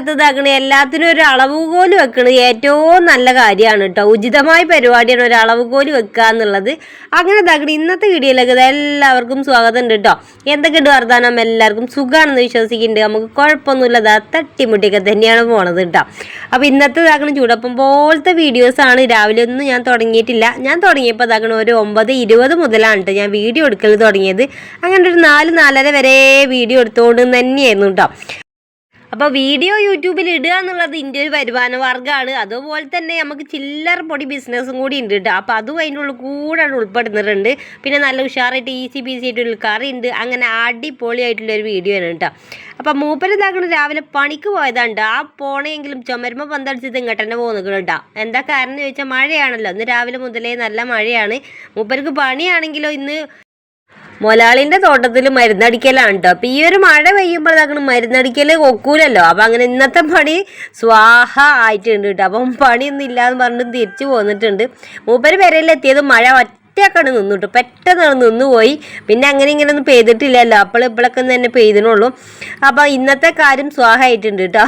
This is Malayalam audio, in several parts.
കാലത്ത് അങ്ങനെ എല്ലാത്തിനും ഒരു അളവുകോൽ വെക്കണത് ഏറ്റവും നല്ല കാര്യമാണ് കേട്ടോ ഉചിതമായ പരിപാടിയാണ് ഒരു അളവുകോൽ വെക്കുക എന്നുള്ളത്. അങ്ങനെ തകണി ഇന്നത്തെ വീഡിയോയിലേക്ക് എല്ലാവർക്കും സ്വാഗതം ഉണ്ട് കേട്ടോ എന്തൊക്കെയുണ്ട് വർദ്ധാനം എല്ലാവർക്കും സുഖമാണെന്ന് വിശ്വസിക്കുന്നുണ്ട്. നമുക്ക് കുഴപ്പമൊന്നുമില്ല. ഇതാ തട്ടിമുട്ടിയൊക്കെ തന്നെയാണ് പോണത് കേട്ടോ അപ്പോൾ ഇന്നത്തെ ഇതാക്കണ ചൂടപ്പം പോലത്തെ വീഡിയോസാണ് രാവിലെ ഒന്നും ഞാൻ തുടങ്ങിയിട്ടില്ല. ഞാൻ തുടങ്ങിയപ്പോൾ ഇതാക്കണ ഒരു ഒമ്പത് ഇരുപത് മുതലാണ് കേട്ടോ ഞാൻ വീഡിയോ എടുക്കൽ തുടങ്ങിയത്. അങ്ങനെ ഒരു നാല് നാലര വരെ വീഡിയോ എടുത്തുകൊണ്ട് തന്നെയായിരുന്നു കേട്ടോ അപ്പോൾ വീഡിയോ യൂട്യൂബിൽ ഇടുക എന്നുള്ളത് ഇതിന്റെ ഒരു വരുമാന മാർഗമാണ് അതുപോലെ തന്നെ നമുക്ക് ചില്ലറ പൊടി ബിസിനസ്സും കൂടി ഉണ്ട് കേട്ടോ അപ്പോൾ അതും അതിന്റെ ഉള്ളിൽ കൂടെ ഉൾപ്പെടുന്നിട്ടുണ്ട്. പിന്നെ നല്ല ഉഷാറായിട്ട് ഈസി സി ആയിട്ടുള്ള കറി ഉണ്ട്. അങ്ങനെ അടിപൊളിയായിട്ടുള്ള ഒരു വീഡിയോ ആണ് കേട്ടോ അപ്പോൾ മൂപ്പര് ഇതാക്കണ രാവിലെ പണിക്ക് പോയതാണ്ട് ആ പോണെങ്കിലും ചുമരുമ പന്തടിച്ചത് ഇങ്ങോട്ട് തന്നെ പോകുന്നുണ്ട് എന്താ കാരണം ചോദിച്ചാൽ മഴയാണല്ലോ. ഇന്ന് രാവിലെ മുതലേ നല്ല മഴയാണ്. മൂപ്പർക്ക് പണിയാണെങ്കിലോ ഇന്ന് മൊലാളിന്റെ തോട്ടത്തിൽ മരുന്നടിക്കലാണ് കേട്ടോ അപ്പൊ ഈ ഒരു മഴ പെയ്യുമ്പോൾ ഇതാക്കണം മരുന്നടിക്കൽ ഒക്കൂലല്ലോ. അപ്പൊ അങ്ങനെ ഇന്നത്തെ പണി സ്വാഹ ആയിട്ടുണ്ട് കേട്ടോ അപ്പം പണിയൊന്നും ഇല്ലാന്ന് പറഞ്ഞിട്ട് തിരിച്ചു പോന്നിട്ടുണ്ട്. മൂപ്പര് പെരയിലെത്തിയത് മഴ ഒറ്റയാക്കാണ് നിന്നിട്ട്. പെട്ടെന്ന് നിന്നുപോയി. പിന്നെ അങ്ങനെ ഇങ്ങനെ ഒന്നും പെയ്തിട്ടില്ലല്ലോ. അപ്പോൾ ഇപ്പോഴൊക്കെ തന്നെ പെയ്തിനുള്ളൂ അപ്പോൾ ഇന്നത്തെ കാര്യം സ്വാഹമായിട്ടുണ്ട് കേട്ടോ.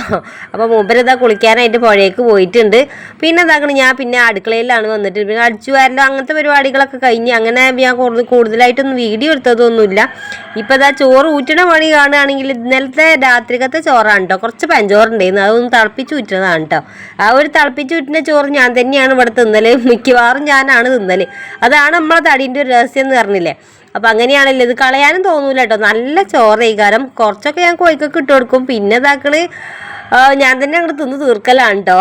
അപ്പോൾ മൂപ്പരതാ കുളിക്കാനായിട്ട് പുഴയ്ക്ക് പോയിട്ടുണ്ട്. പിന്നെ എന്താക്കണം ഞാൻ പിന്നെ അടുക്കളയിലാണ് വന്നിട്ട്. പിന്നെ അടിച്ചു വരലോ അങ്ങനത്തെ പരിപാടികളൊക്കെ കഴിഞ്ഞ് അങ്ങനെ ഞാൻ കൂടുതൽ കൂടുതലായിട്ടൊന്നും വീഡിയോ എടുത്തതൊന്നുമില്ല. ഇപ്പോൾ ഇതാ ചോറ് ഊറ്റണ പണി കാണുകയാണെങ്കിൽ ഇന്നലത്തെ രാത്രികത്തെ ചോറാണ് കേട്ടോ. കുറച്ച് പഞ്ചോറുണ്ടായിരുന്നു. അതൊന്ന് തിളപ്പിച്ച് ഊറ്റുന്നതാണ് കേട്ടോ. ആ ഒരു തിളപ്പിച്ച് ഊറ്റുന്ന ചോറ് ഞാൻ തന്നെയാണ് ഇവിടെ തിന്നൽ. മിക്കവാറും ഞാനാണ് തിന്നൽ. അതാണ് നമ്മളെ തടീന്റെ ഒരു രഹസ്യം എന്ന് പറഞ്ഞില്ലേ? അപ്പം അങ്ങനെയാണല്ലോ ഇത് കളയാനും തോന്നൂല കേട്ടോ നല്ല ചോറ് കാരണം കുറച്ചൊക്കെ ഞാൻ കോഴിക്കൊക്കെ ഇട്ട് കൊടുക്കും. പിന്നെ ഇതാക്കൾ ഞാൻ തന്നെ അങ്ങോട്ട് തിന്ന് തീർക്കലാണ് കേട്ടോ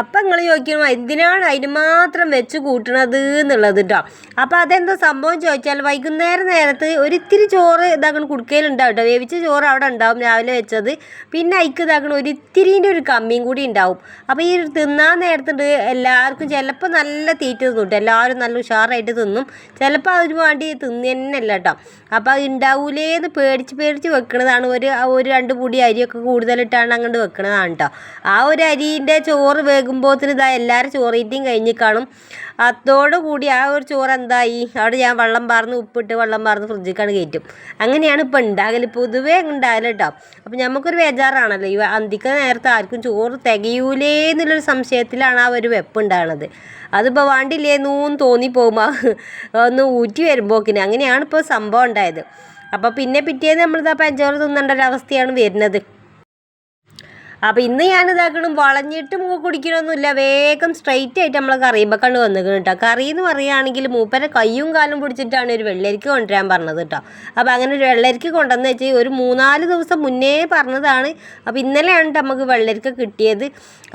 അപ്പം നിങ്ങൾ ചോദിക്കണം എന്തിനാണ് അതിന് മാത്രം വെച്ച് കൂട്ടണത് എന്നുള്ളത് കേട്ടോ അപ്പം അതെന്താ സംഭവം ചോദിച്ചാൽ വൈകുന്നേരം നേരത്ത് ഒരിത്തിരി ചോറ് ഇതാക്കണം കുടുക്കയിലുണ്ടാവും കേട്ടോ വേവിച്ച ചോറ് അവിടെ ഉണ്ടാവും രാവിലെ വെച്ചത്. പിന്നെ അതിക്ക് ഇതാക്കണം ഒരിത്തിരിന്റെ ഒരു കമ്മിയും കൂടി ഉണ്ടാവും. അപ്പോൾ ഈ തിന്നാൻ നേരത്തുണ്ട് എല്ലാവർക്കും ചിലപ്പോൾ നല്ല തീറ്റ തിന്നും കേട്ടോ എല്ലാവരും നല്ല ഉഷാറായിട്ട് തിന്നും. ചിലപ്പോൾ അതിന് വേണ്ടി തിന്നു തന്നെയല്ല കേട്ടോ അപ്പോൾ അത് ഉണ്ടാവൂലേന്ന് പേടിച്ച് പേടിച്ച് വെക്കണതാണ്. ഒരു ഒരു രണ്ട് പൊടി അരിയൊക്കെ കൂടുതലിട്ടാണ് അങ്ങോട്ട് വെക്കണതാണ് കേട്ടോ ആ ഒരു അരിന്റെ ചോറ് വേകുമ്പോഴത്തിന് ഇതാ എല്ലാവരും ചോറീറ്റിയും കഴിഞ്ഞ് കാണും. അതോടുകൂടി ആ ഒരു ചോറ് എന്തായി അവിടെ ഞാൻ വെള്ളം പാർന്ന് ഉപ്പിട്ട് വെള്ളം പാർന്ന് ഫ്രിഡ്ജിക്കാണ് കയറ്റും. അങ്ങനെയാണ് ഇപ്പം ഉണ്ടാകൽ പൊതുവേ ഉണ്ടാകൽ കേട്ടോ അപ്പം നമുക്കൊരു ബേജാറാണല്ലോ. ഈ അന്തിക്ക നേരത്തെ ആർക്കും ചോറ് തികയൂലേ എന്നുള്ളൊരു സംശയത്തിലാണ് ആ ഒരു വെപ്പ് ഉണ്ടാകുന്നത് അതിപ്പോൾ വേണ്ടില്ലേന്നൂന്ന് തോന്നിപ്പോകുമ്പോൾ ഒന്ന് ഊറ്റി വരുമ്പോക്കിന്. അങ്ങനെയാണ് ഇപ്പോൾ സംഭവം ഉണ്ടായത് അപ്പോൾ പിന്നെ പിറ്റേന്ന് നമ്മളിതാ പഞ്ചോറ് തിന്നേണ്ട ഒരവസ്ഥയാണ് വരുന്നത്. അപ്പോൾ ഇന്ന് ഞാൻ ഇതാക്കണം വളഞ്ഞിട്ട് മൂക്ക് കുടിക്കണമൊന്നുമില്ല വേഗം സ്ട്രൈറ്റ് ആയിട്ട് നമ്മൾ കറിയുമ്പക്കണ്ട് കണ്ട് വന്നിക്കണം കേട്ടോ കറി എന്ന് പറയുകയാണെങ്കിൽ മൂപ്പരെ കയ്യും കാലും പിടിച്ചിട്ടാണ് ഒരു വെള്ളരിക്ക് കൊണ്ടുവരാൻ പറഞ്ഞത് കേട്ടോ അപ്പോൾ അങ്ങനെ ഒരു വെള്ളരിക്ക് കൊണ്ടുവന്ന് വെച്ചാൽ ഒരു മൂന്നാൽ ദിവസം മുന്നേ പറഞ്ഞതാണ്. അപ്പോൾ ഇന്നലെയാണ് നമുക്ക് വെള്ളരിക്ക കിട്ടിയത്.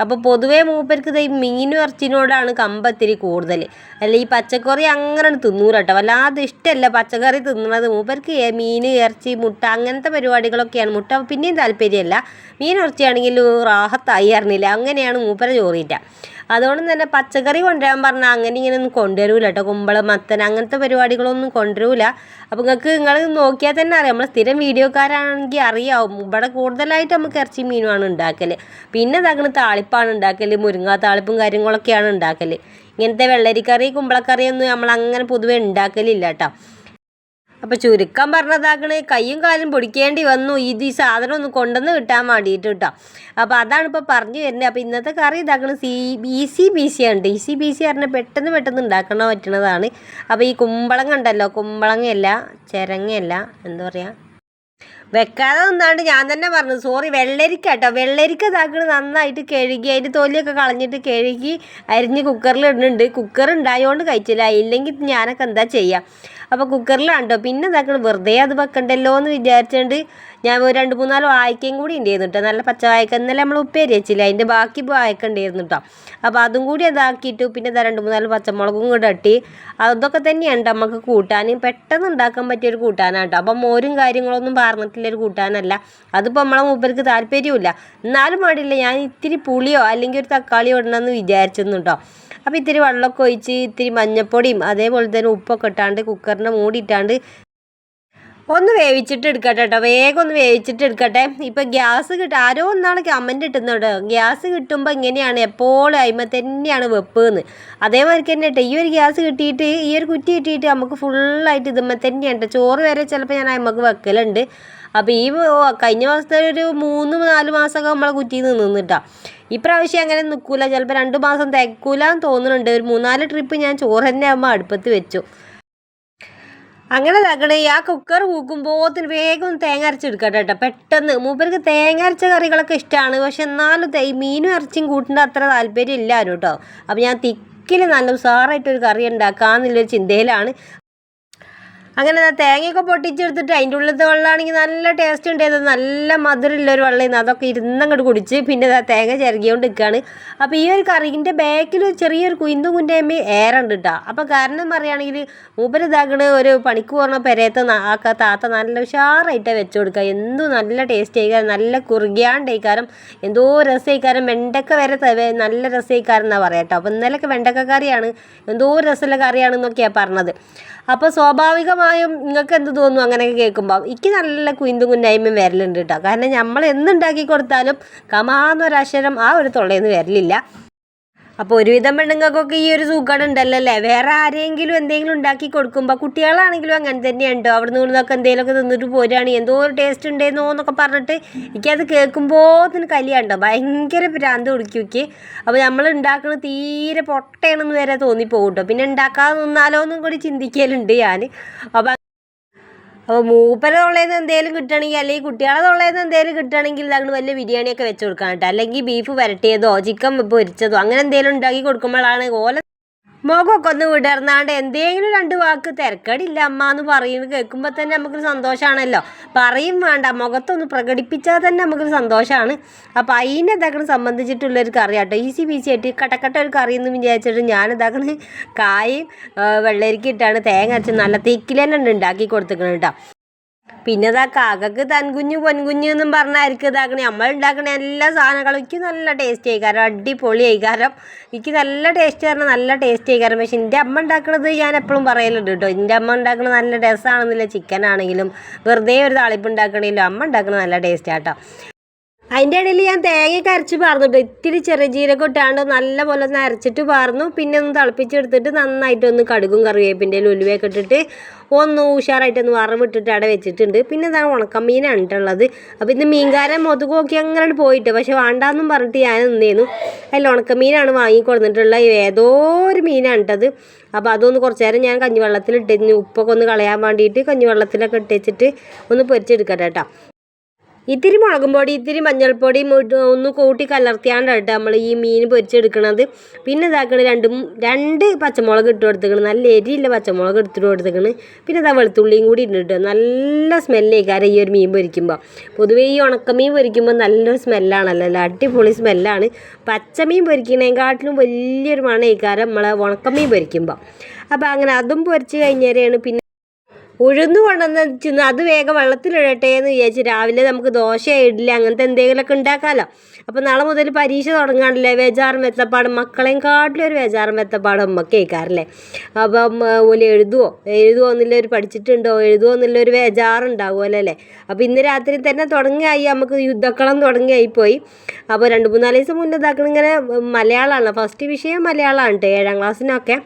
അപ്പോൾ പൊതുവേ മൂപ്പർക്ക് ഈ മീനും ഇറച്ചിനോടാണ് കമ്പത്തിരി കൂടുതൽ അല്ല ഈ പച്ചക്കറി അങ്ങനെ തിന്നൂല കേട്ടോ വല്ലാതെ ഇഷ്ടമല്ല പച്ചക്കറി തിന്നണത്. മൂപ്പർക്ക് മീൻ ഇറച്ചി മുട്ട അങ്ങനത്തെ പരിപാടികളൊക്കെയാണ്. മുട്ട പിന്നെയും താല്പര്യമല്ല. മീൻ ഇറച്ചിയാണെങ്കിൽ റാഹത്തായി അറിഞ്ഞില്ല. അങ്ങനെയാണ് മൂപ്പര ചോറിയിട്ട അതുകൊണ്ട് തന്നെ പച്ചക്കറി കൊണ്ടുവരാൻ പറഞ്ഞാൽ അങ്ങനെ ഇങ്ങനെ ഒന്നും കൊണ്ടുവരൂല കേട്ടോ കുമ്പളം മത്തൻ അങ്ങനത്തെ പരിപാടികളൊന്നും കൊണ്ടുവരൂല. അപ്പോൾ നിങ്ങൾക്ക് നിങ്ങൾ നോക്കിയാൽ തന്നെ അറിയാം. നമ്മൾ സ്ഥിരം വീഡിയോക്കാരാണെങ്കിൽ അറിയാവും. ഇവിടെ കൂടുതലായിട്ട് നമുക്ക് ഇറച്ചി മീനുമാണ് ഉണ്ടാക്കൽ പിന്നെ ഇതാക്കണ താളിപ്പാണ് ഉണ്ടാക്കൽ മുരിങ്ങാ താളിപ്പും കാര്യങ്ങളൊക്കെയാണ് ഉണ്ടാക്കൽ ഇങ്ങനത്തെ വെള്ളരിക്കറി കുമ്പളക്കറിയൊന്നും നമ്മൾ അങ്ങനെ പൊതുവെ ഉണ്ടാക്കലില്ല കേട്ടോ അപ്പോൾ ചുരുക്കം പറഞ്ഞതാക്കണ് കയ്യും കാലും പൊടിക്കേണ്ടി വന്നു. ഇത് ഈ സാധനം ഒന്ന് കൊണ്ടുവന്ന് കിട്ടാൻ വേണ്ടിയിട്ട് കേട്ടോ അപ്പോൾ അതാണ് ഇപ്പോൾ പറഞ്ഞു വരുന്നത്. അപ്പോൾ ഇന്നത്തെ കറി ഇതാക്കണ സി ഈസി ബി സി ആണ് ഈസി ബി സി പറഞ്ഞാൽ പെട്ടെന്ന് പെട്ടെന്ന് ഉണ്ടാക്കാൻ പറ്റണതാണ്. അപ്പോൾ ഈ കുമ്പളങ്ങ ഉണ്ടല്ലോ. കുമ്പളങ്ങയല്ല ചിരങ്ങയല്ല എന്താ പറയുക വെക്കാതെ നിന്നാണ്ട് ഞാൻ തന്നെ പറഞ്ഞു. സോറി വെള്ളരിക്ക കേട്ടോ വെള്ളരിക്ക ഇതാക്കണ നന്നായിട്ട് കഴുകി അതിന്റെ തൊലിയൊക്കെ കളഞ്ഞിട്ട് കഴുകി അരിഞ്ഞ് കുക്കറിൽ ഇടുന്നുണ്ട്. കുക്കർ ഉണ്ടായതുകൊണ്ട് കഴിച്ചില്ല. ഇല്ലെങ്കിൽ ഞാനൊക്കെ എന്താ ചെയ്യുക അപ്പോൾ കുക്കറിലാണ് കേട്ടോ പിന്നെ ഇതാക്കണം വെറുതെ അത് വെക്കണ്ടല്ലോ എന്ന് വിചാരിച്ചുകൊണ്ട് ഞാൻ ഒരു രണ്ട് മൂന്നാൽ വായിക്കയും കൂടി ഉണ്ടായിരുന്നു കേട്ടോ നല്ല പച്ച വായക്ക ഇന്നലെ നമ്മൾ ഉപ്പേരി വെച്ചില്ല? അതിന്റെ ബാക്കി വായ്ക്ക ഉണ്ടായിരുന്നു കേട്ടോ അപ്പോൾ അതും കൂടി അതാക്കിയിട്ട് പിന്നെ ഇതാ രണ്ട് മൂന്നാൽ പച്ചമുളകും കൂടെ ഇട്ടി. അതൊക്കെ തന്നെയാണ് നമുക്ക് കൂട്ടാൻ പെട്ടെന്ന് ഉണ്ടാക്കാൻ പറ്റിയൊരു കൂട്ടാനാണ് കേട്ടോ അപ്പം മോരും കാര്യങ്ങളൊന്നും പറഞ്ഞിട്ടുള്ളൊരു കൂട്ടാനല്ല. അതിപ്പോൾ നമ്മളെ മൂപ്പർക്ക് താല്പര്യമില്ല എന്നാലും പാടില്ല ഞാൻ ഇത്തിരി പുളിയോ അല്ലെങ്കിൽ ഒരു തക്കാളിയോ ഇടണമെന്ന് വിചാരിച്ചിരുന്നു കേട്ടോ അപ്പോൾ ഇത്തിരി വെള്ളമൊക്കെ ഒഴിച്ച് ഇത്തിരി മഞ്ഞപ്പൊടിയും അതേപോലെ തന്നെ ഉപ്പൊക്കെ ഇട്ടാണ്ട് കുക്കറിന്റെ മൂടിയിട്ടാണ്ട് ഒന്ന് വേവിച്ചിട്ട് എടുക്കട്ടെ കേട്ടോ വേഗം ഒന്ന് വേവിച്ചിട്ട് എടുക്കട്ടെ. ഇപ്പം ഗ്യാസ് കിട്ടുക ആരോ ഒന്നാണ് കമന്റ് ഇട്ടുന്നുണ്ട് ഗ്യാസ് കിട്ടുമ്പോൾ ഇങ്ങനെയാണ് എപ്പോഴും അയിമ തന്നെയാണ് വെപ്പ് എന്ന് അതേമാതിരി തന്നെ കേട്ടോ ഈ ഒരു ഗ്യാസ് കിട്ടിയിട്ട് ഈ ഒരു കുറ്റി കിട്ടിയിട്ട് നമുക്ക് ഫുള്ളായിട്ട് ഇതുമ്മ തന്നെയാണ് ചോറ് വരെ ചിലപ്പോൾ ഞാൻ അയിമക്ക് വെക്കലുണ്ട്. അപ്പോൾ ഈ കഴിഞ്ഞ മാസത്തെ ഒരു മൂന്ന് നാല് മാസമൊക്കെ നമ്മളെ കുറ്റിയിൽ നിന്നിട്ടാ. ഇപ്രാവശ്യം അങ്ങനെ നിൽക്കൂല. ചിലപ്പോൾ രണ്ട് മാസം തികക്കൂല എന്ന് തോന്നുന്നുണ്ട്. ഒരു മൂന്നാൽ ട്രിപ്പ് ഞാൻ ചോറ് തന്നെ ആകുമ്പോൾ അടുപ്പത്ത് വെച്ചു. അങ്ങനെ തകണേ ആ കുക്കർ കൂക്കുമ്പോത്തിന് വേഗം തേങ്ങ അരച്ചെടുക്കട്ടെ കേട്ടോ. പെട്ടെന്ന്. മൂപ്പർക്ക് തേങ്ങ അരച്ച കറികളൊക്കെ ഇഷ്ടമാണ് പക്ഷെ എന്നാലും മീനും ഇറച്ചിയും കൂട്ടേണ്ട അത്ര താല്പര്യം ഇല്ല കേട്ടോ. അപ്പോൾ ഞാൻ തിക്കിൽ നല്ല ഉസാറായിട്ടൊരു കറി ഉണ്ടാക്കാമെന്നുള്ളൊരു ചിന്തയിലാണ്. അങ്ങനെ തേങ്ങയൊക്കെ പൊട്ടിച്ചെടുത്തിട്ട് അതിന്റെ ഉള്ളിലത്തെ വെള്ളമാണെങ്കിൽ നല്ല ടേസ്റ്റ് ഉണ്ടായത് നല്ല മധുരമുള്ള ഒരു വെള്ളം അതൊക്കെ ഇരുന്നങ്ങോട്ട് കുടിച്ച് പിന്നെ തേങ്ങ ചിരകിയോണ്ട് നിൽക്കുകയാണ് അപ്പോൾ ഈ ഒരു കറിന്റെ ബാക്കിൽ ചെറിയൊരു കുയിന്തും കുന്റേമ്മ ഏറുണ്ട് കേട്ടോ അപ്പോൾ കാരണം പറയുകയാണെങ്കിൽ മൂപ്പര് ഇതാക്കണ ഒരു പണിക്ക് പോകുന്ന പെരയത്ത് ആക്ക താത്ത നല്ല ഉഷാറായിട്ട് വെച്ച് കൊടുക്കുക. എന്തും നല്ല ടേസ്റ്റ് ആയിക്കാരം നല്ല കുറുകിയാണ്ടേക്കാരം എന്തോ രസമായിക്കാരം വെണ്ടക്ക വരെ നല്ല രസമായിക്കാരം എന്നാണ് പറയാം കേട്ടോ അപ്പോൾ ഇന്നലെയൊക്കെ വെണ്ടക്ക കറിയാണ് എന്തോ രസമുള്ള കറിയാണെന്നൊക്കെയാണ് പറഞ്ഞത്. അപ്പോൾ സ്വാഭാവികമായും നിങ്ങൾക്ക് എന്ത് തോന്നുന്നു? അങ്ങനെയൊക്കെ കേൾക്കുമ്പോൾ എനിക്ക് നല്ല കുയിന്തും കുന്നായ്മയും വരലുണ്ട് കേട്ടോ കാരണം നമ്മൾ എന്തുണ്ടാക്കി കൊടുത്താലും കമാന്നൊരക്ഷരം ആ ഒരു തൊള്ളയിൽ നിന്ന് വരലില്ല. അപ്പോൾ ഒരുവിധം പെണ്ണുങ്ങൾക്കൊക്കെ ഈ ഒരു സുഖം ഉണ്ടല്ലോ അല്ലേ വേറെ ആരെങ്കിലും എന്തെങ്കിലും ഉണ്ടാക്കി കൊടുക്കുമ്പോൾ കുട്ടികളാണെങ്കിലും അങ്ങനെ തന്നെയുണ്ടോ? അവിടെ നിന്ന് നിന്നൊക്കെ എന്തെങ്കിലുമൊക്കെ തിന്നിട്ട് പോരുകയാണ് എന്തോ ഒരു ടേസ്റ്റ് ഉണ്ടേന്നോ എന്നൊക്കെ പറഞ്ഞിട്ട് എനിക്കത് കേൾക്കുമ്പോൾ തന്നെ കലിയാണ്ടോ? ഭയങ്കര ഭ്രാന്ത് കുടിക്കുക്ക് അപ്പോൾ നമ്മൾ ഉണ്ടാക്കുന്നത് തീരെ പൊട്ടയാണെന്ന് വരെ തോന്നിപ്പോകും കേട്ടോ. പിന്നെ ഉണ്ടാക്കാതെ നിന്നാലോ എന്നും കൂടി ചിന്തിക്കലുണ്ട് ഞാൻ അപ്പോൾ അപ്പോൾ മൂപ്പര തൊള്ളേന്ന് എന്തെങ്കിലും കിട്ടണമെങ്കിൽ അല്ലെങ്കിൽ കുട്ടികളെ തൊള്ളേന്ന് എന്തെങ്കിലും കിട്ടണമെങ്കിൽ ഇതാണ്ട് വലിയ ബിരിയാണിയൊക്കെ വെച്ച് കൊടുക്കാനായിട്ട് അല്ലെങ്കിൽ ബീഫ് വരട്ടിയതോ ചിക്കൻ പൊരിച്ചതോ അങ്ങനെ എന്തെങ്കിലും ഉണ്ടാക്കി കൊടുക്കുമ്പോഴാണ് ഓല മുഖമൊക്കെ ഒന്ന് വിടർന്നാണ്ട് എന്തെങ്കിലും രണ്ട് വാക്ക് തിരക്കടില്ല അമ്മ എന്ന് പറയുന്നത് കേൾക്കുമ്പോൾ തന്നെ നമുക്കൊരു സന്തോഷമാണല്ലോ പറയും വേണ്ട മുഖത്തൊന്ന് പ്രകടിപ്പിച്ചാൽ തന്നെ നമുക്കൊരു സന്തോഷമാണ് അപ്പോൾ അതിനെ ഇതാക്കണ സംബന്ധിച്ചിട്ടുള്ളൊരു കറി കേട്ടോ ഈസി പീസി ആയിട്ട് കട്ടക്കട്ട ഒരു കറി എന്ന് വിചാരിച്ചിട്ട് ഞാൻ ഇതാക്കണ കായും വെള്ളരിക്കിട്ടാണ് തേങ്ങ അരച്ച് നല്ല തിക്കിൽ ഉണ്ടാക്കി കൊടുത്തിക്കണം കേട്ടോ. പിന്നെ ഇതാ കാക്കക്ക് തൻകുഞ്ഞ് പൊൻകുഞ്ഞ് എന്നും പറഞ്ഞായിരിക്കും ഇതാക്കണേ. നമ്മൾ ഉണ്ടാക്കണ എല്ലാ സാധനങ്ങളും എനിക്ക് നല്ല ടേസ്റ്റ് കാരണം അടിപൊളി ആയി. കാരണം എനിക്ക് നല്ല ടേസ്റ്റ് പറഞ്ഞാൽ നല്ല ടേസ്റ്റ് ആയിക്കാരം പക്ഷെ എന്റെ അമ്മ ഉണ്ടാക്കണത് ഞാൻ എപ്പോഴും പറയലുണ്ട് കേട്ടോ എന്റെ അമ്മ ഉണ്ടാക്കണത് നല്ല രസമാണെന്നില്ല ചിക്കൻ ആണെങ്കിലും വെറുതെ ഒരു താളിപ്പ് ഉണ്ടാക്കണമെങ്കിലും അമ്മ ഉണ്ടാക്കണത് നല്ല ടേസ്റ്റ് ആട്ടോ അതിന്റെ ഇടയിൽ ഞാൻ തേങ്ങയൊക്കെ അരച്ച് പാർന്നിട്ട്. ഇത്തിരി ചെറിയ ജീരകം ഇട്ടാണ്ട് നല്ല പോലെ ഒന്ന് അരച്ചിട്ട് പാർന്നു. പിന്നെ ഒന്ന് തിളപ്പിച്ചെടുത്തിട്ട് നന്നായിട്ടൊന്ന് കടുകും കറിവേപ്പിന്റെ ഉലുവയൊക്കെ ഇട്ടിട്ട് ഒന്ന് ഉഷാറായിട്ടൊന്ന് വറവിട്ടിട്ട് അവിടെ വെച്ചിട്ടുണ്ട്. പിന്നെ ഇതാണ് ഉണക്കമീനാണ് കേട്ടുള്ളത് അപ്പോൾ ഇന്ന് മീൻകാരൻ മുതുക് നോക്കി അങ്ങനെ പോയിട്ട്. പക്ഷെ വേണ്ടാന്നും പറഞ്ഞിട്ട് ഞാൻ നിന്നേന്നു അതിൽ ഉണക്കമീനാണ് വാങ്ങിക്കൊടുത്തിട്ടുള്ള ഏതോ ഒരു മീനാണ് കേട്ടത്. അപ്പോൾ അതൊന്ന് കുറച്ച് നേരം ഞാൻ കഞ്ഞിവെള്ളത്തിൽ ഇട്ടിരുന്നു ഉപ്പൊക്കെ ഒന്ന് കളയാൻ വേണ്ടിയിട്ട് കഞ്ഞിവെള്ളത്തിലൊക്കെ ഇട്ടേച്ചിട്ട് ഒന്ന് പൊരിച്ചെടുക്കട്ടെ കേട്ടോ. ഇത്തിരി മുളകും പൊടി ഇത്തിരി മഞ്ഞൾപ്പൊടി ഒന്ന് കൂട്ടി കലർത്തിയാണ്ട് കേട്ടോ നമ്മൾ ഈ മീൻ പൊരിച്ചെടുക്കണത്. പിന്നെ ഇതാക്കണ രണ്ട് രണ്ട് പച്ചമുളക് ഇട്ട് കൊടുത്തേക്കണ്. നല്ല എരിയില്ല പച്ചമുളക് എടുത്തിട്ട് കൊടുത്തേക്കണ്. പിന്നെ ഇതാ വെളുത്തുള്ളിയും കൂടി ഇട്ടിട്ട് നല്ല സ്മെല്ലേക്കാരം ഈ ഒരു മീൻ പൊരിക്കുമ്പോൾ പൊതുവേ ഈ ഉണക്കമീൻ പൊരിക്കുമ്പോൾ നല്ലൊരു സ്മെല്ലാണല്ലോ. അല്ല അടിപൊളി സ്മെല്ലാണ്. പച്ചമീൻ പൊരിക്കണേക്കാട്ടിലും വലിയൊരു മണേക്കാരം നമ്മളെ ഉണക്കമീൻ പൊരിക്കുമ്പോൾ അപ്പോൾ അങ്ങനെ അതും പൊരിച്ച് കഴിഞ്ഞേരെയാണ് പിന്നെ ഉഴുന്ന് കൊണ്ടുവന്ന് അത് വേഗം വെള്ളത്തിലിടട്ടെ എന്ന് വിചാരിച്ച് രാവിലെ നമുക്ക് ദോശ ഇഡ്ഡലി അങ്ങനത്തെ എന്തെങ്കിലുമൊക്കെ ഉണ്ടാക്കാമല്ലോ അപ്പോൾ നാളെ മുതൽ പരീക്ഷ തുടങ്ങാണല്ലേ? വേജാറും മെത്തപ്പാടും. മക്കളെയും കാട്ടിലും ഒരു വേജാറും മെത്തപ്പാടും അമ്മയ്ക്ക് കേൾക്കാറില്ലേ അപ്പം ഓൽ എഴുതുവോ? എഴുതുവോ എന്നുള്ളവർ പഠിച്ചിട്ടുണ്ടോ? എഴുതുവോ എന്നുള്ള ഒരു വേജാറുണ്ടാവുമല്ലോ അല്ലേ അപ്പോൾ ഇന്ന് രാത്രി തന്നെ തുടങ്ങിയായി നമുക്ക് യുദ്ധക്കളം തുടങ്ങിയായിപ്പോയി. അപ്പോൾ രണ്ട് മൂന്നാൽ ദിവസം മുന്നേ ഇതാക്കണം ഇങ്ങനെ മലയാളമാണ്. ഫസ്റ്റ് വിഷയം മലയാളമാണ് കേട്ടോ ഏഴാം ക്ലാസ്സിനൊക്കെ.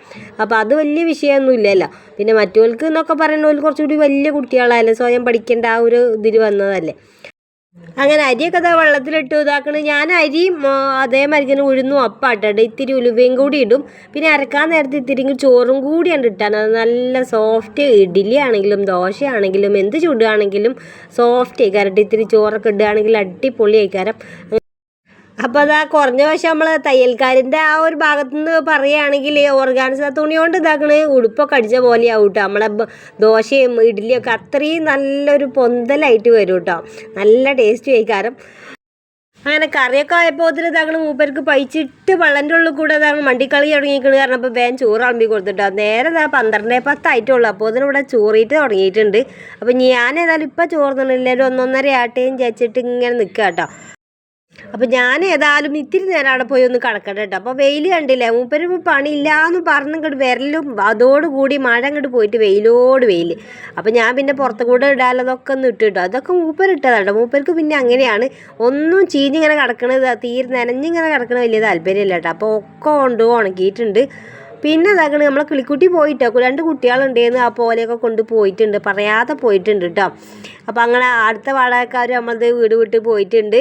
അപ്പോൾ അത് വലിയ വിഷയമൊന്നും ഇല്ലല്ലോ പിന്നെ മറ്റവർക്ക് എന്നൊക്കെ പറയുന്നവർ കുറച്ചുകൂടി വലിയ കുട്ടികളായാലും സ്വയം പഠിക്കേണ്ട ആ ഒരു ഇതിൽ വന്നതല്ലേ. അങ്ങനെ അരിയൊക്കെ അതാ വെള്ളത്തിലിട്ട് ഇതാക്കണ്. ഞാൻ അരിയും ആ, അതേമാതിരി തന്നെ ഉഴുന്നും അപ്പാട്ടോ ഇത്തിരി ഉലുവയും കൂടി ഇടും. പിന്നെ അരക്കാൻ നേരത്തെ ഇത്തിരി ചോറും കൂടിയാണ് ഇട്ടാണ് അത് നല്ല സോഫ്റ്റ് ഇഡ്ഡലി ആണെങ്കിലും ദോശയാണെങ്കിലും എന്ത് ചുടുകയാണെങ്കിലും സോഫ്റ്റ് ആയിക്കാരട്ട് ഇത്തിരി ചോറൊക്കെ ഇടുകയാണെങ്കിൽ അടിപൊളി ആയിക്കാരം അപ്പോൾ അതാ കുറഞ്ഞ വശം നമ്മൾ തയ്യൽക്കാരിന്റെ ആ ഒരു ഭാഗത്തു നിന്ന് പറയുകയാണെങ്കിൽ ഓർഗാൻസ തുണി കൊണ്ട് ഇതാക്കണ. ഉടുപ്പൊക്കെ അടിച്ച പോലെയാവും കേട്ടോ നമ്മളെ ദോശയും ഇഡ്ഡലിയൊക്കെ അത്രയും നല്ലൊരു പൊന്തലായിട്ട് വരും കേട്ടോ നല്ല ടേസ്റ്റ് കഴിക്കാരം അങ്ങനെ കറിയൊക്കെ ആയപ്പോൾ ഒത്തിരി ഇതാകണം മൂപ്പർക്ക് പൈച്ചിട്ട് വെള്ളന്റെ ഉള്ളിൽ കൂടെ ഇതാകണം മണ്ടിക്കളി തുടങ്ങിയിരിക്കണ് കാരണം അപ്പോൾ വേഗം ചോറ് അളമ്പി കൊടുത്തിട്ടോ. നേരെ ഇതാ പന്ത്രണ്ടേ പത്തായിട്ടുള്ളൂ. അപ്പോൾ ഇതിനിവിടെ ചോറിയിട്ട് തുടങ്ങിയിട്ടുണ്ട്. അപ്പോൾ ഞാൻ ഏതായാലും ഇപ്പോൾ ചോറുന്നില്ല ഒരു ഒന്നൊന്നര ആട്ടയും ചേച്ചിട്ട് ഇങ്ങനെ നിൽക്കുക കേട്ടോ അപ്പം ഞാൻ ഏതായാലും ഇത്തിരി നേരം അവിടെ പോയി ഒന്ന് കിടക്കട്ടെ കേട്ടോ അപ്പോൾ വെയിൽ കണ്ടില്ലേ? മൂപ്പര് പണിയില്ല എന്ന് പറഞ്ഞിങ്ങോട്ട് വിരലും അതോടുകൂടി മഴ അങ്ങോട്ട് പോയിട്ട് വെയിലോട് വെയിൽ അപ്പോൾ ഞാൻ പിന്നെ പുറത്ത് കൂടെ ഇടാലതൊക്കെ ഒന്ന് ഇട്ട് കിട്ടും അതൊക്കെ മൂപ്പർ ഇട്ടതാട്ടോ മൂപ്പർക്ക് പിന്നെ അങ്ങനെയാണ്. ഒന്നും ചീഞ്ഞിങ്ങനെ കിടക്കണത് തീരെ നനഞ്ഞിങ്ങനെ കിടക്കണ വലിയ താല്പര്യമില്ല കേട്ടോ അപ്പോൾ ഒക്കെ കൊണ്ട് ഉണക്കിയിട്ടുണ്ട്. പിന്നെ ഇതാക്കണ നമ്മളെ കിളിക്കുട്ടി പോയിട്ടോ. രണ്ട് കുട്ടികളുണ്ടേന്ന് ആ പോലെയൊക്കെ കൊണ്ട് പോയിട്ടുണ്ട്. പറയാതെ പോയിട്ടുണ്ട് കേട്ടോ അപ്പോൾ അങ്ങനെ അടുത്ത വാടകക്കാർ നമ്മളത് വീട് വിട്ട് പോയിട്ടുണ്ട്.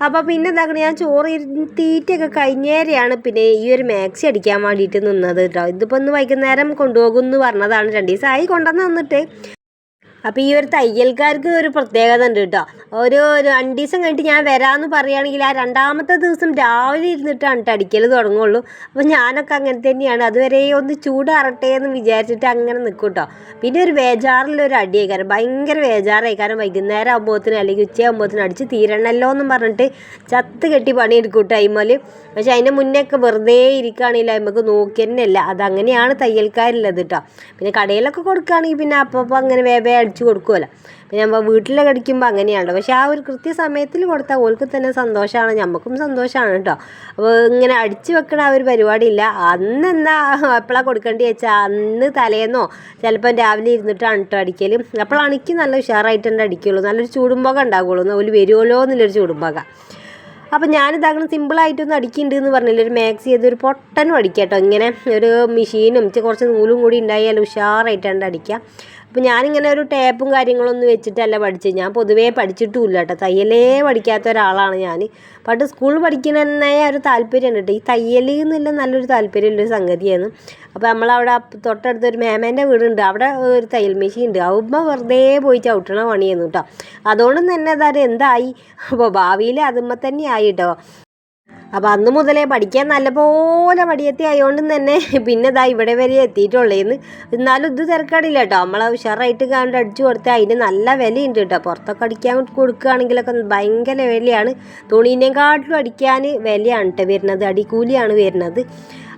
അപ്പോൾ പിന്നെ എന്താക്കണേ ഞാൻ ചോറ് തീറ്റയൊക്കെ കഴിഞ്ഞേരെയാണ് പിന്നെ ഈ ഒരു മാക്സി അടിക്കാൻ വേണ്ടിയിട്ട് നിന്നത് കേട്ടോ ഇതിപ്പോൾ ഒന്ന് വൈകുന്നേരം കൊണ്ടുപോകും എന്ന് പറഞ്ഞതാണ്. രണ്ട് ദിവസമായി കൊണ്ടുവന്ന് തന്നിട്ട് അപ്പോൾ ഈ ഒരു തയ്യൽക്കാർക്ക് ഒരു പ്രത്യേകത ഉണ്ട് കേട്ടോ. ഒരു രണ്ട് ദിവസം കഴിഞ്ഞിട്ട് ഞാൻ വരാമെന്ന് പറയുകയാണെങ്കിൽ ആ രണ്ടാമത്തെ ദിവസം രാവിലെ ഇരുന്നിട്ടാണ് അടിക്കൽ തുടങ്ങുള്ളൂ അപ്പോൾ ഞാനൊക്കെ അങ്ങനെ തന്നെയാണ്. അതുവരെ ഒന്ന് ചൂടാറട്ടെ എന്ന് വിചാരിച്ചിട്ട് അങ്ങനെ നിൽക്കും കേട്ടോ. പിന്നെ ഒരു വേജാറിലൊരു അടിയായി കാരണം ഭയങ്കര വേജാറായി കാരണം വൈകുന്നേരം ആകുമ്പോഴത്തിന് അല്ലെങ്കിൽ ഉച്ചയാകുമ്പോഴത്തിന് അടിച്ച് തീരണല്ലോ എന്നും പറഞ്ഞിട്ട് ചത്ത് കെട്ടി പണിയെടുക്കും കേട്ടോ അതിമേൽ പക്ഷെ അതിന്റെ മുന്നേ ഒക്കെ വെറുതെ ഇരിക്കുകയാണെങ്കിൽ നമുക്ക് നോക്കി തന്നെയല്ല അതങ്ങനെയാണ് തയ്യൽക്കാരുള്ളത് കേട്ടോ. പിന്നെ കടയിലൊക്കെ കൊടുക്കുകയാണെങ്കിൽ പിന്നെ അപ്പം അങ്ങനെ വേബേ അടിച്ചു കൊടുക്കുമല്ലോ പിന്നെ നമ്മൾ വീട്ടിലൊക്കെ അടിക്കുമ്പോൾ അങ്ങനെയാണല്ലോ. പക്ഷെ ആ ഒരു കൃത്യ സമയത്തിൽ കൊടുത്താൽ ഓൾക്ക് തന്നെ സന്തോഷമാണ് നമുക്കും സന്തോഷമാണ് കേട്ടോ. അപ്പോൾ ഇങ്ങനെ അടിച്ചു വെക്കണ ആ ഒരു പരിപാടിയില്ല. അന്ന് എന്താ എപ്പോഴാണ് കൊടുക്കേണ്ടി വെച്ചാൽ അന്ന് തലേന്നോ ചിലപ്പം രാവിലെ ഇരുന്നിട്ടാണ് കേട്ടോ അടിക്കൽ അപ്പോഴാണ് എനിക്ക് നല്ല ഉഷാറായിട്ട് തന്നെ അടിക്കുള്ളൂ. നല്ലൊരു ചൂടുമ്പോക ഉണ്ടാകുള്ളൂ ഒരു വരുമല്ലോ എന്നുള്ളൊരു ചൂടുമ്പോക അപ്പം ഞാനിതാകണം സിമ്പിളായിട്ടൊന്ന് അടിക്കുന്നുണ്ട് എന്ന് പറഞ്ഞില്ല? ഒരു മാക്സ് ചെയ്ത് ഒരു പൊട്ടനും അടിക്കാം ഇങ്ങനെ ഒരു മെഷീനും കുറച്ച് നൂലും കൂടി ഉണ്ടായാൽ ഉഷാറായിട്ടാണ് അടിക്കുക അപ്പോൾ ഞാനിങ്ങനെ ഒരു ടേപ്പും കാര്യങ്ങളൊന്നും വെച്ചിട്ടല്ല പഠിച്ചത്. ഞാൻ പൊതുവേ പഠിച്ചിട്ടുമില്ല കേട്ടോ. തയ്യലേ പഠിക്കാത്ത ഒരാളാണ് ഞാൻ പണ്ട് സ്കൂളിൽ പഠിക്കണമെന്നേ ഒരു താല്പര്യമാണ് കേട്ടോ. ഈ തയ്യൽ എന്നുള്ള നല്ലൊരു താല്പര്യമുള്ളൊരു സംഗതിയാണ്. അപ്പോൾ നമ്മളവിടെ തൊട്ടടുത്ത് ഒരു മേമേന്റെ വീടുണ്ട്. അവിടെ ഒരു തയ്യൽ മെഷീൻ ഉണ്ട് ആവുമ്പോൾ വെറുതെ പോയി ചവിട്ടണ പണിയായിരുന്നു കേട്ടോ. അതുകൊണ്ട് തന്നെ അതായത് എന്തായി? അപ്പോൾ ഭാവിയിൽ അതുമ്പോൾ തന്നെ ആയി കേട്ടോ. അപ്പോൾ അന്ന് മുതലേ പഠിക്കാൻ നല്ലപോലെ മടിയെത്തി ആയതുകൊണ്ട് തന്നെ പിന്നെ ഇതാ ഇവിടെ വരെ എത്തിയിട്ടുള്ളേന്ന്. എന്നാലും ഇത് തിരക്കടില്ല കേട്ടോ നമ്മളെ ഉഷാറായിട്ട് കണ്ട് അടിച്ചു കൊടുത്താൽ അതിന് നല്ല വിലയുണ്ട് കേട്ടോ പുറത്തൊക്കെ അടിക്കാൻ കൊടുക്കുകയാണെങ്കിലൊക്കെ ഭയങ്കര വിലയാണ്. തുണീനെക്കാട്ടിലും അടിക്കാൻ വിലയാണ് കേട്ടോ വരുന്നത്. അടിക്കൂലിയാണ് വരുന്നത്.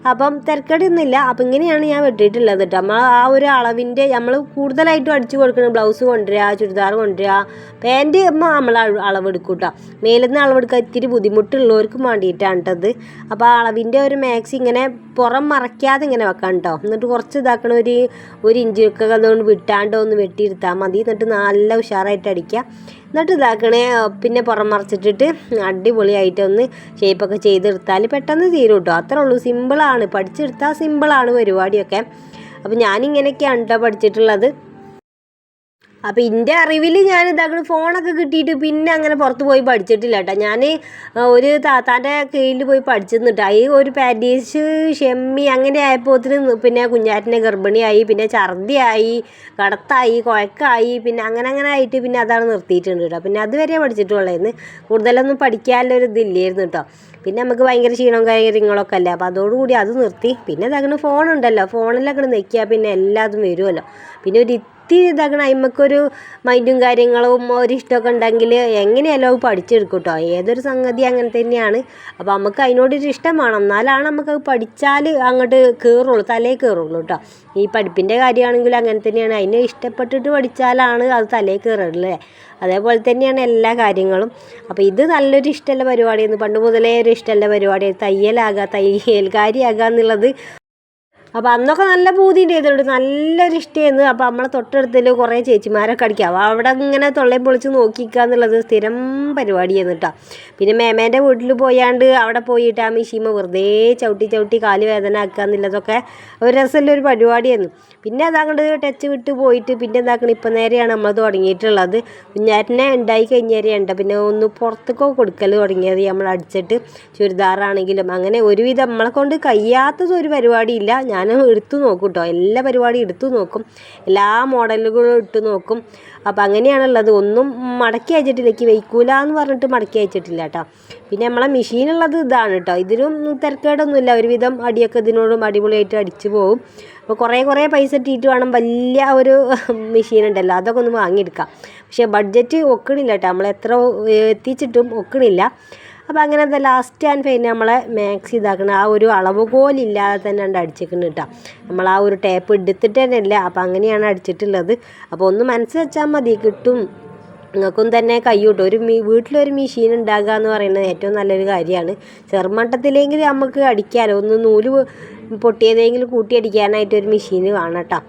അപ്പം തിരക്കടിയൊന്നുമില്ല അപ്പം ഇങ്ങനെയാണ് ഞാൻ വെട്ടിയിട്ടുള്ളത് കേട്ടോ നമ്മൾ ആ ഒരു അളവിന്റെ നമ്മൾ കൂടുതലായിട്ടും അടിച്ചു കൊടുക്കുന്നത് ബ്ലൗസ് കൊണ്ടുവരിക ചുരിദാർ കൊണ്ടുവരിക പാന്റ് നമ്മൾ അളവെടുക്കും കേട്ടോ മേലിന്ന് അളവെടുക്കാൻ ഇത്തിരി ബുദ്ധിമുട്ടുള്ളവർക്കും വേണ്ടിയിട്ടാണ് കേട്ടത് അപ്പോൾ ആ അളവിന്റെ ഒരു മാക്സി ഇങ്ങനെ പുറം മറയ്ക്കാതെ ഇങ്ങനെ വെക്കാം കേട്ടോ എന്നിട്ട് കുറച്ച് ഇതാക്കണ ഒരു ഒരു ഇഞ്ചിയൊക്കെ അതുകൊണ്ട് വിട്ടാണ്ടോ ഒന്ന് വെട്ടിയെടുത്താൽ മതി. എന്നിട്ട് നല്ല ഉഷാറായിട്ട് അടിക്കുക. എന്നിട്ട് ഇതാക്കണേ പിന്നെ പുറം മറച്ചിട്ടിട്ട് അടിപൊളിയായിട്ട് ഒന്ന് ഷേപ്പൊക്കെ ചെയ്തെടുത്താൽ പെട്ടെന്ന് തീരും കേട്ടോ അത്രേ ഉള്ളൂ. സിമ്പിളാണ് പഠിച്ചെടുത്താൽ സിമ്പിളാണ് പരിപാടിയൊക്കെ. അപ്പോൾ ഞാനിങ്ങനെയൊക്കെയാണ് കേട്ടോ പഠിച്ചിട്ടുള്ളത്. അപ്പോൾ എന്റെ അറിവിൽ ഞാൻ ഇതാക്കണം ഫോണൊക്കെ കിട്ടിയിട്ട് പിന്നെ അങ്ങനെ പുറത്ത് പോയി പഠിച്ചിട്ടില്ല കേട്ടോ. ഞാൻ ഒരു താത്താന്റെ കീഴിൽ പോയി പഠിച്ചിരുന്നിട്ട് ഈ ഒരു പാരീസ് ഷെമ്മി അങ്ങനെ ആയപ്പോത്തിന് പിന്നെ കുഞ്ഞാറ്റിനെ ഗർഭിണിയായി പിന്നെ ഛർദിയായി കടത്തായി കുഴക്കായി പിന്നെ അങ്ങനെ അങ്ങനെ ആയിട്ട് പിന്നെ അതാണ് നിർത്തിയിട്ടുണ്ട് കേട്ടോ. പിന്നെ അതുവരെ പഠിച്ചിട്ടുള്ളായിരുന്നു കൂടുതലൊന്നും പഠിക്കാനുള്ളൊരു ഇതില്ലായിരുന്നു കേട്ടോ. പിന്നെ നമുക്ക് ഭയങ്കര ക്ഷീണവും കാര്യങ്ങളൊക്കെ അല്ലേ? അപ്പോൾ അതോടുകൂടി അത് നിർത്തി. പിന്നെ ഇതാക്കണ ഫോണുണ്ടല്ലോ. ഫോണിലൊക്കെ നിൽക്കുക പിന്നെ എല്ലാതും വരുമല്ലോ. പിന്നെ ഒരു ഇത്തിരി ഇതാക്കണം അമ്മക്കൊരു മൈൻഡും കാര്യങ്ങളും ഒരു ഇഷ്ടമൊക്കെ ഉണ്ടെങ്കിൽ എങ്ങനെയല്ലോ പഠിച്ചെടുക്കും കേട്ടോ ഏതൊരു സംഗതി അങ്ങനെ തന്നെയാണ്. അപ്പോൾ നമുക്ക് അതിനോടൊരു ഇഷ്ടം വേണം. എന്നാലാണ് നമുക്ക് പഠിച്ചാൽ അങ്ങോട്ട് കയറുള്ളൂ തലേ കയറുള്ളൂ കേട്ടോ ഈ പഠിപ്പിന്റെ കാര്യമാണെങ്കിലും അങ്ങനെ തന്നെയാണ്. അതിനെ ഇഷ്ടപ്പെട്ടിട്ട് പഠിച്ചാലാണ് അത് തലേ കയറുള്ളൂ അതേപോലെ തന്നെയാണ് എല്ലാ കാര്യങ്ങളും. അപ്പോൾ ഇത് നല്ലൊരു ഇഷ്ടമുള്ള പരിപാടിയാണ്. പണ്ട് മുതലേ ഒരു ഇഷ്ടമുള്ള പരിപാടി. തയ്യലാകുക തയ്യൽക്കാരിയാകുക എന്നുള്ളത് അപ്പോൾ അന്നൊക്കെ നല്ല പൂതിന്റെ ചെയ്തിട്ടുണ്ട് നല്ലൊരു ഇഷ്ടമായിരുന്നു അപ്പോൾ നമ്മളെ തൊട്ടടുത്തിൽ കുറേ ചേച്ചിമാരൊക്കെ അടിക്കുക. അപ്പോൾ അവിടെ ഇങ്ങനെ തൊള്ളയും പൊളിച്ച് നോക്കിക്കുക എന്നുള്ളത് സ്ഥിരം പരിപാടിയായിരുന്നു കേട്ടോ. പിന്നെ മേമേന്റെ വീട്ടിൽ പോയാണ്ട് അവിടെ പോയിട്ട് ആ മിഷീമ വെറുതെ ചവിട്ടി ചവിട്ടി കാൽ വേദന ആക്കുക എന്നുള്ളതൊക്കെ ഒരു രസമുള്ള ഒരു പരിപാടിയായിരുന്നു. പിന്നെ അതങ്ങോട്ട് ടച്ച് വിട്ട് പോയിട്ട് പിന്നെ എന്താക്കണം? ഇപ്പം നേരെയാണ് നമ്മൾ തുടങ്ങിയിട്ടുള്ളത്. കുഞ്ഞാറ്റിനെ ഉണ്ടായി കഴിഞ്ഞേരെയുണ്ട് പിന്നെ ഒന്ന് പുറത്തേക്കോ കൊടുക്കൽ തുടങ്ങിയത് നമ്മൾ അടിച്ചിട്ട് ചുരിദാറാണെങ്കിലും. അങ്ങനെ ഒരുവിധം നമ്മളെ കൊണ്ട് കഴിയാത്തത് ഒരു പരിപാടിയില്ല. ഞാൻ എടുത്തു നോക്കും കേട്ടോ എല്ലാ പരിപാടിയും എടുത്തു നോക്കും. എല്ലാ മോഡലുകളും ഇട്ട് നോക്കും. അപ്പോൾ അങ്ങനെയാണുള്ളത്. ഒന്നും മടക്കി അയച്ചിട്ടില്ല. എനിക്ക് വയ്ക്കൂല എന്ന് പറഞ്ഞിട്ട് മടക്കി അയച്ചിട്ടില്ല കേട്ടോ. പിന്നെ നമ്മളെ മെഷീനുള്ളത് ഇതാണ് കേട്ടോ. ഇതിനും തിരക്കേടൊന്നുമില്ല. ഒരുവിധം അടിയൊക്കെ ഇതിനോടും അടിപൊളിയായിട്ട് അടിച്ചു പോകും. അപ്പോൾ കുറേ കുറേ പൈസ ഇട്ടിട്ട് വേണം വലിയ ഒരു മെഷീൻ ഉണ്ടല്ലോ. അതൊക്കെ ഒന്ന് വാങ്ങിയെടുക്കാം. പക്ഷേ ബഡ്ജറ്റ് ഒക്കണില്ല കേട്ടോ. നമ്മൾ എത്ര എത്തിച്ചിട്ടും ഒക്കണില്ല. അപ്പോൾ അങ്ങനെ എന്താ ലാസ്റ്റ് ആൻഡ് ഫൈൻ നമ്മളെ മാക്സ് ഇതാക്കണം ആ ഒരു അളവ് പോലില്ലാതെ തന്നെ ഉണ്ട് അടിച്ചേക്കുന്നത് കേട്ടോ നമ്മൾ ആ ഒരു ടേപ്പ് എടുത്തിട്ട് തന്നെ ഇല്ല അപ്പോൾ അങ്ങനെയാണ് അടിച്ചിട്ടുള്ളത്. അപ്പോൾ ഒന്ന് മനസ്സ് വെച്ചാൽ മതി കിട്ടും. നിങ്ങൾക്കും തന്നെ കൈയൂട്ടും ഒരു മീ വീട്ടിലൊരു മെഷീൻ ഉണ്ടാകുക എന്ന് പറയുന്നത് ഏറ്റവും നല്ലൊരു കാര്യമാണ്. ചെറുമട്ടത്തിലെങ്കിൽ നമുക്ക് അടിക്കാമല്ലോ ഒന്ന് നൂൽ പൊട്ടിയതെങ്കിലും കൂട്ടി അടിക്കാനായിട്ട് ഒരു മെഷീൻ വേണം കേട്ടോ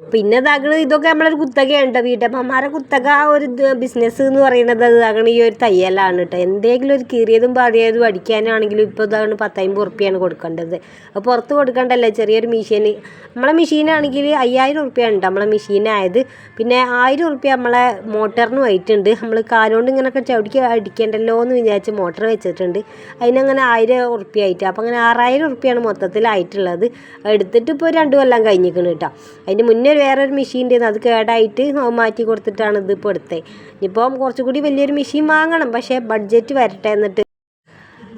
പിന്നെ താങ്കൾ ഇതൊക്കെ നമ്മളൊരു കുത്തകയുണ്ട് വീട്ടമ്മമാരെ കുത്തക ഒരു ബിസിനസ് എന്ന് പറയുന്നത് ഇതാകണ ഈ ഒരു തയ്യലാണ് കേട്ടോ എന്തെങ്കിലും ഒരു കീറിയതും പാടിയതും അടിക്കാനാണെങ്കിലും ഇപ്പോൾ ഇതാണ് പത്തമ്പത് ഉറുപ്പ്യാണ് കൊടുക്കേണ്ടത്. അപ്പോൾ പുറത്ത് കൊടുക്കണ്ടല്ലേ? ചെറിയൊരു മെഷീൻ നമ്മളെ മെഷീനാണെങ്കിൽ അയ്യായിരം ഉറുപ്പ്യ ഉണ്ട് നമ്മളെ മെഷീനായത് പിന്നെ ആയിരം ഉറുപ്പ്യ നമ്മളെ മോട്ടറിന് വൈറ്റുണ്ട് നമ്മൾ കാലുകൊണ്ട് ഇങ്ങനെയൊക്കെ ചവിടിക്ക് അടിക്കണ്ടല്ലോ എന്ന് വിചാരിച്ച് മോട്ടർ വെച്ചിട്ടുണ്ട്. അതിനങ്ങനെ ആയിരം ഉറുപ്പ്യ ആയിട്ട്. അപ്പോൾ അങ്ങനെ ആറായിരം ഉറുപ്പ്യാണ് മൊത്തത്തിലായിട്ടുള്ളത്. എടുത്തിട്ട് ഇപ്പോൾ രണ്ട് കൊല്ലം കഴിഞ്ഞിരിക്കുന്നു കേട്ടോ അതിന് മുന്നേ വേറൊരു മെഷീൻ ഉണ്ടായിരുന്നു അത് കേടായിട്ട് മാറ്റി കൊടുത്തിട്ടാണ് ഇത് ഇപ്പോൾ എടുത്തത് ഇനിയിപ്പം കുറച്ചുകൂടി വലിയൊരു മെഷീൻ വാങ്ങണം പക്ഷേ ബഡ്ജറ്റ് വരട്ടെ എന്നിട്ട്.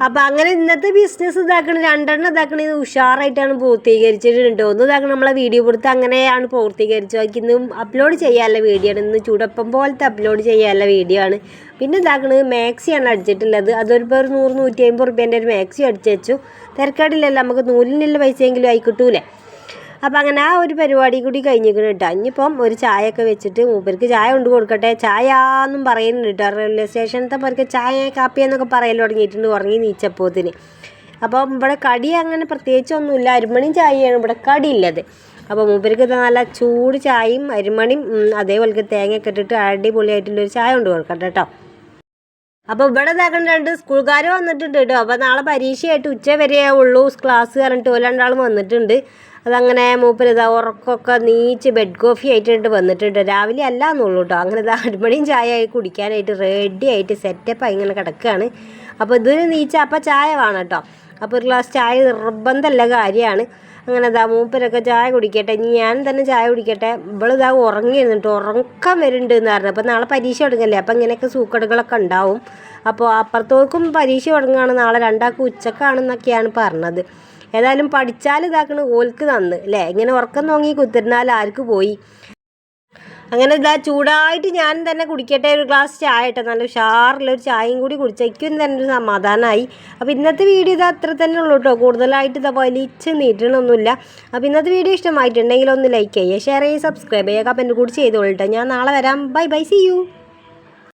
അപ്പം അങ്ങനെ ഇന്നത്തെ ബിസിനസ് ഇതാക്കണം രണ്ടെണ്ണം ഇതാക്കണത് ഉഷാറായിട്ടാണ് പൂർത്തീകരിച്ചിട്ടുണ്ട്. ഒന്ന് ഇതാക്കണം നമ്മളെ വീഡിയോ കൊടുത്ത് അങ്ങനെയാണ് പൂർത്തീകരിച്ചു ബാക്കി ഇന്നും അപ്ലോഡ് ചെയ്യാനുള്ള വീഡിയോ ആണ്. ഇന്ന് ചൂടപ്പം പോലത്തെ അപ്ലോഡ് ചെയ്യാനുള്ള വീഡിയോ ആണ്. പിന്നെ ഇതാക്കണത് മാക്സിയാണ് അടിച്ചിട്ടുള്ളത്. അതൊരു ഇപ്പോൾ ഒരു നൂറ് നൂറ്റി അമ്പത് റുപ്യേന്റെ ഒരു മാക്സി അടിച്ചു തിരക്കാടില്ലല്ലോ നമുക്ക് നൂലിനുള്ള പൈസയെങ്കിലും ആയി അപ്പം അങ്ങനെ ആ ഒരു പരിപാടി കൂടി കഴിഞ്ഞിരിക്കണം കേട്ടോ. ഇനിയിപ്പം ഒരു ചായയൊക്കെ വെച്ചിട്ട് മൂപ്പർക്ക് ചായ കൊണ്ട് കൊടുക്കട്ടെ. ചായ എന്നും പറയുന്നുണ്ട് കേട്ടോ. റെയിൽവേ സ്റ്റേഷനത്തെ പേർക്ക് ചായ കാപ്പി എന്നൊക്കെ പറയൽ തുടങ്ങിയിട്ടുണ്ട് ഉറങ്ങി നീച്ചപ്പോത്തിന്. അപ്പോൾ ഇവിടെ കടി അങ്ങനെ പ്രത്യേകിച്ചൊന്നുമില്ല അരിമണിയും ചായയാണ് ഇവിടെ കടി കടിയില്ലത് അപ്പോൾ മൂപ്പർക്ക് നല്ല ചൂട് ചായയും അരിമണിയും അതേപോലെ തേങ്ങയൊക്കെ ഇട്ടിട്ട് അടിപൊളിയായിട്ടുള്ളൊരു ചായ കൊണ്ട് കൊടുക്കട്ടെ കേട്ടോ. അപ്പോൾ ഇവിടെ ഇതാക്കണ്ട രണ്ട് സ്കൂൾക്കാർ വന്നിട്ടുണ്ട് കേട്ടോ. അപ്പോൾ നാളെ പരീക്ഷയായിട്ട് ഉച്ച വരെയേ ഉള്ളൂ. ക്ലാസ് പറഞ്ഞിട്ട് ടോലാണ്ടാളും വന്നിട്ടുണ്ട്. അതങ്ങനെ മൂപ്പര് ഇതാ ഉറക്കമൊക്കെ നീച്ച് ബെഡ് കോഫി ആയിട്ട് വന്നിട്ടുണ്ട്. രാവിലെ അല്ല എന്നുള്ളൂ കേട്ടോ അങ്ങനെ ഇതാ അടിമണിയും ചായ കുടിക്കാനായിട്ട് റെഡി ആയിട്ട് സെറ്റപ്പായി ഇങ്ങനെ കിടക്കുകയാണ് അപ്പോൾ ഇതിന് നീച്ച അപ്പം ചായ വേണം കേട്ടോ അപ്പോൾ ഒരു ഗ്ലാസ് ചായ നിർബന്ധമല്ല കാര്യമാണ്. അങ്ങനെ ഇതാ മൂപ്പരൊക്കെ ചായ കുടിക്കട്ടെ. ഇനി ഞാൻ തന്നെ ചായ കുടിക്കട്ടെ. ഇവളിതാ ഉറങ്ങിയിരുന്നിട്ട് ഉറക്കം വരുന്നുണ്ട് എന്ന് പറഞ്ഞു. അപ്പോൾ നാളെ പരീക്ഷ തുടങ്ങല്ലേ? അപ്പോൾ ഇങ്ങനെയൊക്കെ സൂക്കടുകളൊക്കെ ഉണ്ടാവും. അപ്പോൾ അപ്പുറത്തോക്കും പരീക്ഷ തുടങ്ങുകയാണ്. നാളെ രണ്ടാൾക്കും ഉച്ചക്കാണെന്നൊക്കെയാണ് പറഞ്ഞത്. ഏതായാലും പഠിച്ചാൽ ഇതാക്കണ ഓൽക്ക് തന്ന് അല്ലേ? ഇങ്ങനെ ഉറക്കം നോങ്ങി കുത്തിരുന്നാൽ ആർക്ക് പോയി? അങ്ങനെ ഇതാ ചൂടായിട്ട് ഞാൻ തന്നെ കുടിക്കട്ടെ ഒരു ഗ്ലാസ് ചായ ഇട്ടെ നല്ല ഉഷാറുള്ള ഒരു ചായയും കൂടി കുടിച്ചേക്കും തന്നെ ഒരു സമാധാനമായി അപ്പോൾ ഇന്നത്തെ വീഡിയോ ഇത് അത്ര തന്നെ ഉള്ളൂ കേട്ടോ കൂടുതലായിട്ട് ഇതാ വലിച്ച് നീട്ടണമൊന്നുമില്ല അപ്പോൾ ഇന്നത്തെ വീഡിയോ ഇഷ്ടമായിട്ടുണ്ടെങ്കിൽ ഒന്ന് ലൈക്ക് ചെയ്യുക ഷെയർ ചെയ്യുക സബ്സ്ക്രൈബ് ചെയ്യുക എന്റെ കൂടി ചെയ്തോളൂ കേട്ടോ ഞാൻ നാളെ വരാം. Bye bye C U